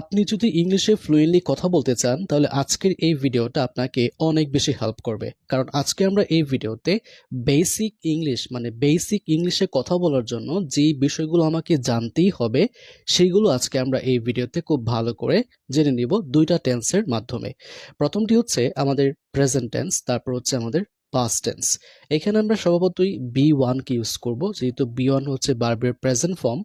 আপনি যদি ইংলিশে ফ্লুয়েন্টলি কথা বলতে চান, তাহলে আজকের এই ভিডিওটা আপনাকে অনেক বেশি হেল্প করবে। কারণ আজকে আমরা এই ভিডিওতে বেসিক ইংলিশ মানে বেসিক ইংলিশে কথা বলার জন্য যে বিষয়গুলো আমাকে জানতেই হবে, সেইগুলো আজকে আমরা এই ভিডিওতে খুব ভালো করে জেনে নিব দুইটা টেন্সের মাধ্যমে। প্রথমটি হচ্ছে আমাদের প্রেজেন্ট টেন্স তারপর হচ্ছে আমাদের পাস্ট টেন্স এখানে আমরা স্বভাবতই বি ওয়ানকে ইউজ করব, যেহেতু বি ওয়ান হচ্ছে বার্বের প্রেজেন্ট ফর্ম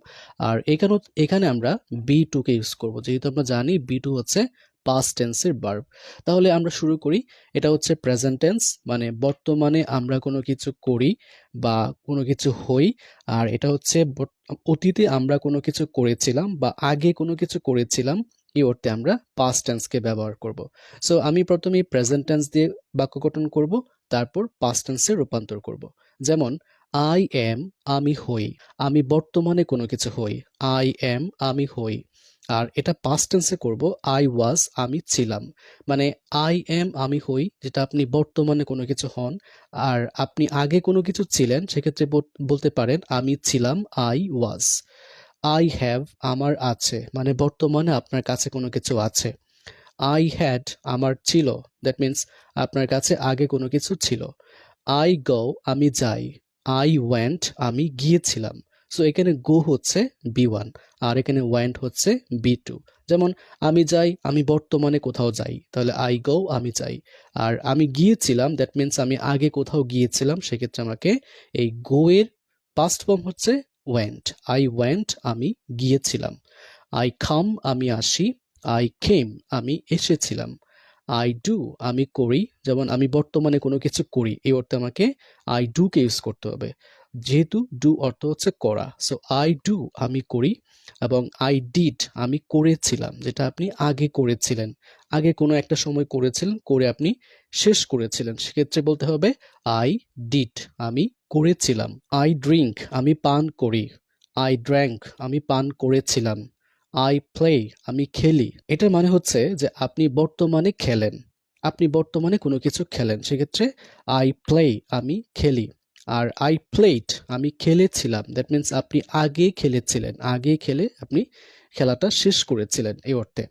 আর এখানে এখানে আমরা বি টুকে ইউজ করব, যেহেতু আমরা জানি বি টু হচ্ছে পাস্ট টেন্সের বার্ব তাহলে আমরা শুরু করি, এটা হচ্ছে প্রেজেন্ট টেন্স মানে বর্তমানে আমরা কোনো কিছু করি বা কোনো কিছু হই, আর এটা হচ্ছে, অতীতে আমরা কোনো কিছু করেছিলাম বা আগে কোনো কিছু করেছিলাম এই অর্থে আমরা পাস্ট টেন্সকে ব্যবহার করব। সো আমি প্রথমে প্রেজেন্ট টেন্স দিয়ে বাক্য গঠন করব, তারপর পাস্ট টেন্সে রূপান্তর করব। যেমন আই এম আমি হই। আমি বর্তমানে কোনো কিছু হই। আই এম আমি হই। আর এটা পাস্ট টেন্সে করব আই ওয়াজ আমি ছিলাম। মানে আই এম আমি হই, যেটা আপনি বর্তমানে কোনো কিছু হন। আর আপনি আগে কোনো কিছু ছিলেন, সেক্ষেত্রে বলতে পারেন, আমি ছিলাম আই ওয়াজ আই হ্যাভ আমার আছে মানে বর্তমানে আপনার কাছে কোনো কিছু আছে। আই হ্যাড আমার ছিল দ্যাট মিন্স আপনার কাছে আগে কোনো কিছু ছিল। আই গো আমি যাই। আই ওয়েন্ট আমি গিয়েছিলাম। সো এখানে গো হচ্ছে বি ওয়ান আর এখানে ওয়েন্ট হচ্ছে বি টু যেমন, আমি যাই, আমি বর্তমানে কোথাও যাই, তাহলে আই গো আমি যাই। আর আমি গিয়েছিলাম দ্যাট মিন্স আমি আগে কোথাও গিয়েছিলাম, সেক্ষেত্রে আমাকে এই গো এর পাস্ট ফর্ম হচ্ছে ওয়েন্ট আই ওয়েন্ট আমি গিয়েছিলাম। আই খাম আমি আসি। আই কেম আমি এসেছিলাম। আই ডু আমি করি। যেমন আমি বর্তমানে কোনো কিছু করি, এই অর্থে আমাকে আই ডু কে ইউজ করতে হবে। যেহেতু ডু অর্থ হচ্ছে করা। সো আই ডু আমি করি এবং আই ডিড আমি করেছিলাম, যেটা আপনি আগে করেছিলেন। আগে কোনো একটা সময় করেছিলেন, করে আপনি শেষ করেছিলেন। সেক্ষেত্রে বলতে হবে আই ডিড আমি করেছিলাম। আই ড্রিঙ্ক আমি পান করি। আই ড্র্যাঙ্ক আমি পান করেছিলাম। আই প্লে আমি খেলি। এটার মানে হচ্ছে যে আপনি বর্তমানে খেলেন। আপনি বর্তমানে কোনো কিছু খেলেন। সেক্ষেত্রে আই প্লে আমি খেলি। আর আই প্লেট আমি খেলেছিলাম। দ্যাট মিন্স আপনি আগে খেলেছিলেন। আগে খেলে আপনি খেলাটা শেষ করেছিলেন এই অর্থে।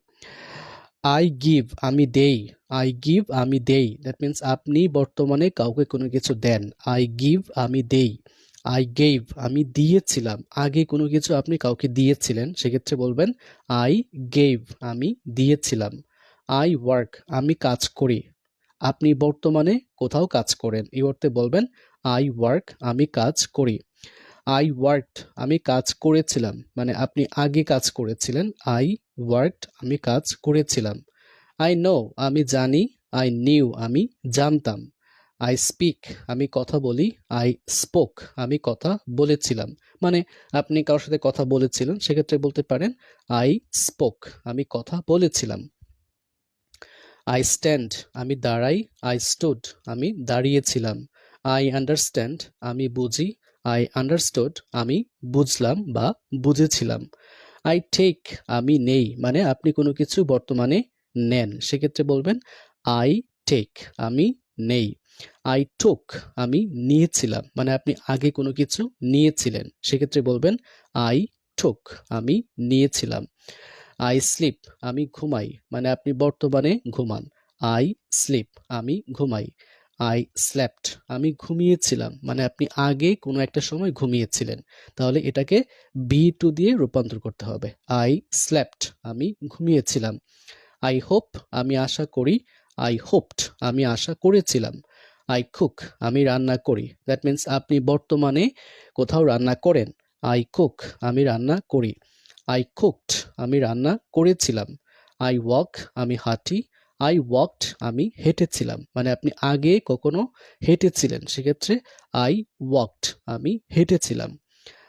আই গিভ আমি দেই। আই গিভ আমি দেই। দ্যাট মিন্স আপনি বর্তমানে কাউকে কোনো কিছু দেন। আই গিভ আমি দেই। আই গেভ আমি দিয়েছিলাম। আগে কোনো কিছু আপনি কাউকে দিয়েছিলেন, সেক্ষেত্রে বলবেন আই গেভ আমি দিয়েছিলাম। আই ওয়ার্ক আমি কাজ করি। আপনি বর্তমানে কোথাও কাজ করেন। এই অর্থে বলবেন আই ওয়ার্ক আমি কাজ করি। আই ওয়ার্কড আমি কাজ করেছিলাম। মানে আপনি আগে কাজ করেছিলেন। আই ওয়ার্কড আমি কাজ করেছিলাম। আই নো আমি জানি। আই নিউ আমি জানতাম। আই স্পিক আমি কথা বলি। আই স্পোক আমি কথা বলেছিলাম। মানে আপনি কারোর সাথে কথা বলেছিলেন, সেক্ষেত্রে বলতে পারেন আই স্পোক আমি কথা বলেছিলাম। আই স্ট্যান্ড আমি দাঁড়াই আই স্টুড আমি দাঁড়িয়েছিলাম। আই আন্ডারস্ট্যান্ড আমি বুঝি। আই আন্ডারস্টুড আমি বুঝলাম বা বুঝেছিলাম। আই টেক আমি নেই মানে আপনি কোনো কিছু বর্তমানে নেন। সেক্ষেত্রে বলবেন আই টেক আমি নেই। আই টোক আমি নিয়েছিলাম মানে আপনি আগে কোনো কিছু নিয়েছিলেন। সেক্ষেত্রে বলবেন আই টোক আমি নিয়েছিলাম। আই স্লিপ আমি ঘুমাই। মানে আপনি বর্তমানে ঘুমান। আই স্লিপ আমি ঘুমাই। আই স্ল্যাপ্ট আমি ঘুমিয়েছিলাম। মানে আপনি আগে কোনো একটা সময় ঘুমিয়েছিলেন। তাহলে এটাকে বি টু দিয়ে রূপান্তর করতে হবে। আই স্ল্যাপ্ট আমি ঘুমিয়েছিলাম। আই হোপ আমি আশা করি। আই হোপড আমি আশা করেছিলাম। আই কুক আমি রান্না করি। দ্যাট মিন্স আপনি বর্তমানে কোথাও রান্না করেন। আই কুক আমি রান্না করি। আই কুকড আমি রান্না করেছিলাম। আই ওয়াক আমি হাঁটি। আই ওয়াকড আমি হেঁটেছিলাম। মানে আপনি আগে কখনো হেঁটেছিলেন, সেক্ষেত্রে আই ওয়াকড আমি হেঁটেছিলাম।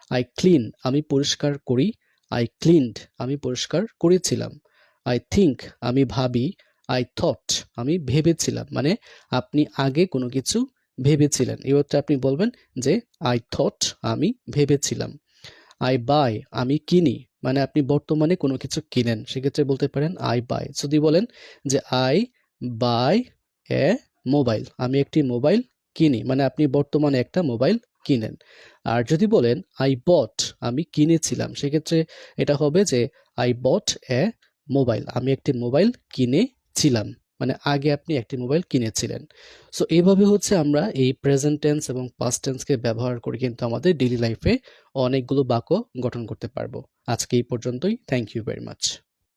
আই ক্লিন আমি পরিষ্কার করি। আই ক্লিনড আমি পরিষ্কার করেছিলাম। আই থিঙ্ক আমি ভাবি। আই থট আমি ভেবেছিলাম। মানে আপনি আগে কোনো কিছু ভেবেছিলেন। অর্থে আপনি বলবেন যে আই থট আমি ভেবেছিলাম। আই বাই আমি কিনি। মানে আপনি বর্তমানে কোনো কিছু কিনেন, সেক্ষেত্রে বলতে পারেন আই বাই যদি বলেন যে আই বাই এ মোবাইল আমি একটি মোবাইল কিনি মানে আপনি বর্তমানে একটা মোবাইল কিনেন। আর যদি বলেন আই বট আমি কিনেছিলাম, সেক্ষেত্রে এটা হবে যে আই বট এ মোবাইল আমি একটি মোবাইল কিনেছিলাম মানে আগে আপনি একটি মোবাইল কিনেছিলেন। সো এইভাবে হচ্ছে আমরা এই প্রেজেন্ট টেন্স এবং পাস্ট টেন্সকে ব্যবহার করে কিন্তু আমাদের ডেইলি লাইফে অনেকগুলো বাক্য গঠন করতে পারব। আজকে এই পর্যন্তই। Thank you very much